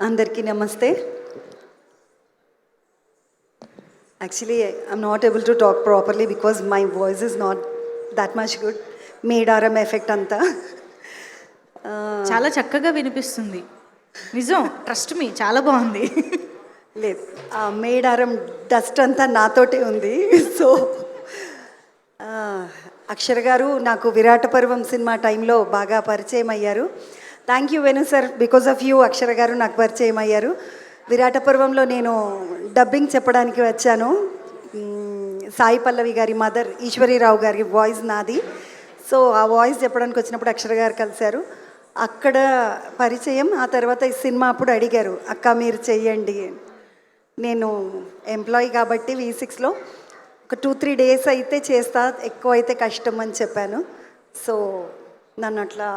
అందరికీ నమస్తే. Actually I'm not able to talk properly because my voice is not that much good Medaram effect అంతా. చాలా చక్కగా వినిపిస్తుంది. నిజం ట్రస్ట్ మీ చాలా బాగుంది. లేదు. ఆ మేడారం డస్ట్ అంతా నాతోటే ఉంది. సో అక్షర్ గారు నాకు విరాట పర్వం సినిమా టైంలో బాగా పరిచయం అయ్యారు. Thank you Venu sir because of you Akshara గారు నాకు పరిచయం అయ్యారు. విరాట పర్వంలో నేను డబ్బింగ్ చెప్పడానికి వచ్చాను. సాయి పల్లవి గారి మదర్ ఈశ్వరీరావు గారి వాయిస్ నాది. సో ఆ వాయిస్ చెప్పడానికి వచ్చినప్పుడు అక్షర గారు కలిశారు. అక్కడ పరిచయం ఆ తర్వాత ఈ సినిమా అప్పుడు అడిగారు అక్క మీరు చెయ్యండి. నేను ఎంప్లాయీ కాబట్టి వి సిక్స్లో ఒక టూ త్రీ డేస్ అయితే చేస్తా ఎక్కువ అయితే కష్టం అని చెప్పాను. సో నన్ను అట్లా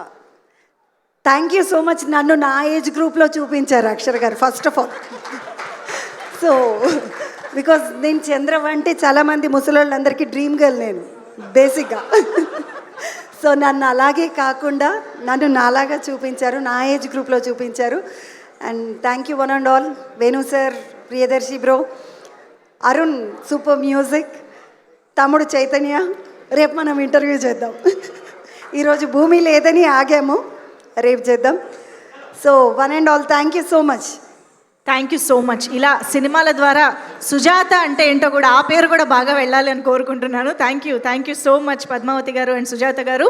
థ్యాంక్ యూ సో మచ్ నన్ను నా ఏజ్ గ్రూప్లో చూపించారు అక్షర్ గారు first of all so because నేను చంద్రవ అంటే చాలామంది ముసలోళ్ళందరికీ డ్రీమ్ గర్ల్ నేను బేసిక్గా సో నన్ను అలాగే కాకుండా నన్ను నాలాగా చూపించారు నా ఏజ్ గ్రూప్లో చూపించారు. And thank you one and all Venu sir Priyadarshi bro Arun super music తమ్ముడు చైతన్య రేపు మనం ఇంటర్వ్యూ చేద్దాం. ఈరోజు భూమి లేదని ఆగాము. రేపు చేద్దాం. So one and all thank you so much thank you so much ఇలా సినిమాల ద్వారా సుజాత అంటే ఏంటో కూడా ఆ పేరు కూడా బాగా వెళ్ళాలి అని కోరుకుంటున్నాను. Thank you thank you so much Padmavati గారు అండ్ సుజాత గారు.